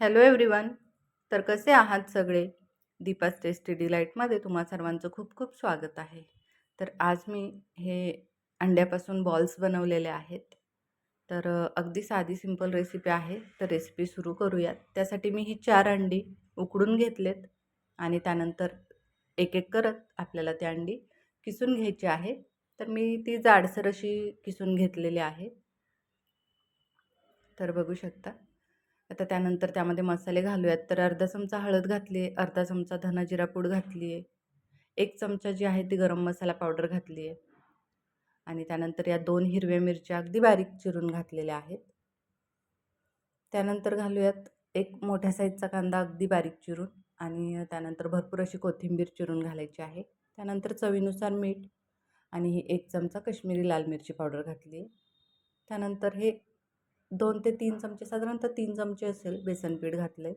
Hello everyone तर कसे आहात सगळे? दीपास टेस्टी डिलाईटमध्ये तुम्हा सर्वांचं खूप खूप स्वागत आहे. तर आज मी हे अंड्यापासून बॉल्स बनवलेले आहेत. तर अगदी साधी सिंपल रेसिपी आहे. तर रेसिपी सुरू करूयात. त्यासाठी मी ही चार अंडी उकडून घेतलेत आणि त्यानंतर एक एक करत आपल्याला ती अंडी किसून घ्यायची आहे. तर मी ती जाडसर अशी किसून घेतलेली आहे. तर बघू शकता. आता त्यानंतर त्यामध्ये मसाले घालूयात. तर अर्धा चमचा हळद घातली आहे अर्धा चमचा धना जिरा पूड घातली आहे एक चमचा जी आहे ती गरम मसाला पावडर घातली आहे आणि त्यानंतर या दोन हिरव्या मिरच्या अगदी बारीक चिरून घातलेल्या आहेत. त्यानंतर घालूयात एक मोठ्या साईजचा कांदा अगदी बारीक चिरून आणि त्यानंतर भरपूर अशी कोथिंबीर चिरून घालायची आहे. त्यानंतर चवीनुसार मीठ आणि ही एक चमचा कश्मीरी लाल मिरची पावडर घातली. आहे त्यानंतर हे दोन ते तीन चमचे साधारणतः तीन चमचे असेल बेसन पीठ घातलं आहे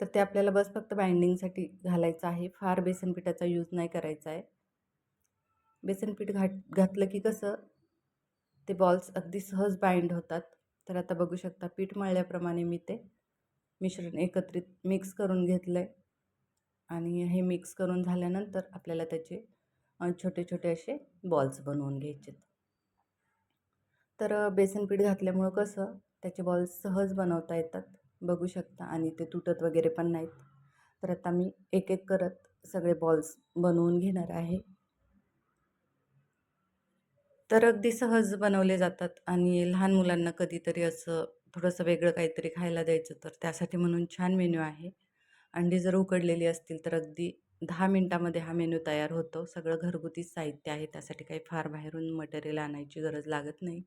तर ते आपल्याला बस फक्त बाइंडिंगसाठी घालायचं आहे. फार बेसन पिठाचा यूज नाही करायचा आहे. बेसन पीठ घाट घातलं की कसं ते बॉल्स अगदी सहज बाइंड होतात. तर आता बघू शकता पीठ मळल्याप्रमाणे मी ते मिश्रण एकत्रित मिक्स करून घेतलं आहे आणि हे मिक्स करून झाल्यानंतर आपल्याला त्याचे छोटे छोटे असे बॉल्स बनवून घ्यायचे तर बेसन पीठ घातल्यामुळं कसं त्याचे बॉल्स सहज बनवता येतात बघू शकता. आणि ते तुटत वगैरे पण नाहीत. तर आता मी एक एक करत सगळे बॉल्स बनवून घेणार आहे. तर अगदी सहज बनवले जातात. आणि लहान मुलांना कधीतरी असं थोडंसं वेगळं काहीतरी खायला द्यायचं तर त्यासाठी म्हणून छान मेन्यू आहे. अंडी जर उकडलेली असतील तर अगदी दहा मिनटामध्ये हा मेन्यू तयार होतो. सगळं घरगुती साहित्य आहे त्यासाठी काही फार बाहेरून मटेरियल आणायची गरज लागत नाही.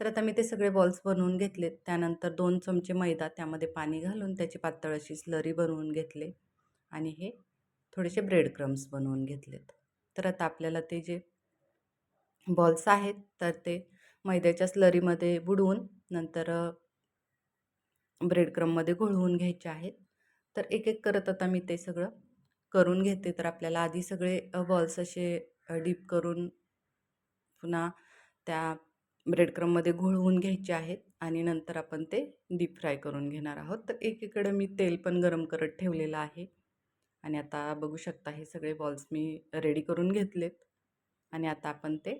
तर आता मी ते सगळे बॉल्स बनवून घेतलेत. त्यानंतर दोन चमचे मैदा त्यामध्ये पाणी घालून त्याची पातळ अशी स्लरी बनवून घेतले आणि हे थोडेसे ब्रेड क्रम्स बनवून घेतलेत. तर आता आपल्याला ते जे बॉल्स आहेत तर ते मैद्याच्या स्लरीमध्ये बुडवून नंतर ब्रेड क्रममध्ये घोळवून घ्यायचे आहेत. तर एक एक करत आता मी ते सगळं करून घेते तर आपल्याला आधी सगळे बॉल्स असे डीप करून पुन्हा त्या ब्रेडक्रममध्ये घोळवून घ्यायचे आहेत आणि नंतर आपण ते डीप फ्राय करून घेणार आहोत. तर एकीकडे मी तेल पण गरम करत ठेवलेलं आहे आणि आता बघू शकता हे सगळे बॉल्स मी रेडी करून घेतलेत आणि आता आपण ते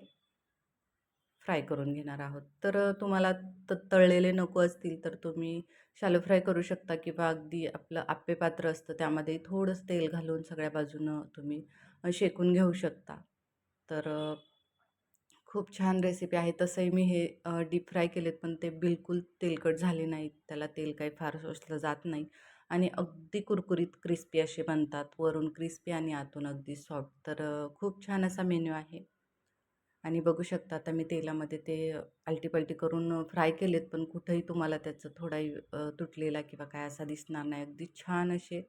फ्राय करून घेणार आहोत. तर तुम्हाला त तळलेले नको असतील तर तुम्ही शालो फ्राय करू शकता किंवा अगदी आपलं आप्पे पात्र असतं त्यामध्ये थोडंसं तेल घालून सगळ्या बाजूनं तुम्ही शेकून घेऊ शकता. तर खूप छान रेसिपी आहे. तसंही मी हे डीप फ्राय केलेत पण ते बिलकुल तेलकट झाले नाहीत. त्याला तेल काही फार शोषलं जात नाही. आणि अगदी कुरकुरीत क्रिस्पी असे बनतात. वरून क्रिस्पी आणि आतून अगदी सॉफ्ट. तर खूप छान असा मेन्यू आहे. आणि बघू शकता आता मी तेलामध्ये ते आलटीपलटी करून फ्राय केलेत पण कुठंही तुम्हाला त्याचं थोडाही तुटलेला किंवा काय असा दिसणार नाही. अगदी छान असे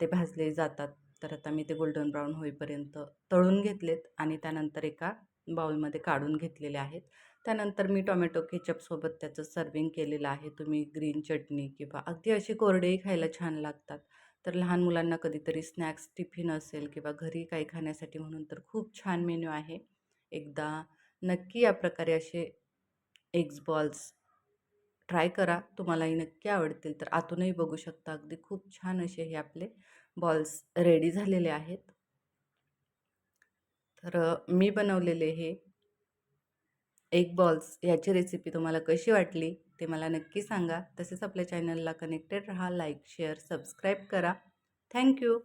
ते भाजले जातात. तर आता मी ते गोल्डन ब्राऊन होईपर्यंत तळून घेतलेत आणि त्यानंतर एका बाउलमध्ये काढून घेतलेले आहेत. त्यानंतर मी टोमॅटो केचपसोबत त्याचं सर्विंग केलेलं आहे. तुम्ही ग्रीन चटणी किंवा अगदी असे कोरडेही खायला छान लागतात. तर लहान मुलांना कधीतरी स्नॅक्स टिफिन असेल किंवा घरी काही खाण्यासाठी म्हणून तर खूप छान मेन्यू आहे. एकदा नक्की या प्रकारे असे एग्ज बॉल्स ट्राय करा. तुम्हालाही नक्की आवडतील. तर आतूनही बघू शकता. अगदी खूप छान असे हे आपले बॉल्स रेडी झालेले आहेत. तर मी बनवलेले हे एग बॉल्स याची रेसिपी तुम्हाला कशी वाटली ते मला नक्की सांगा. तसेच आपल्या चॅनलला कनेक्टेड राहा. लाईक शेअर सबस्क्राईब करा. Thank you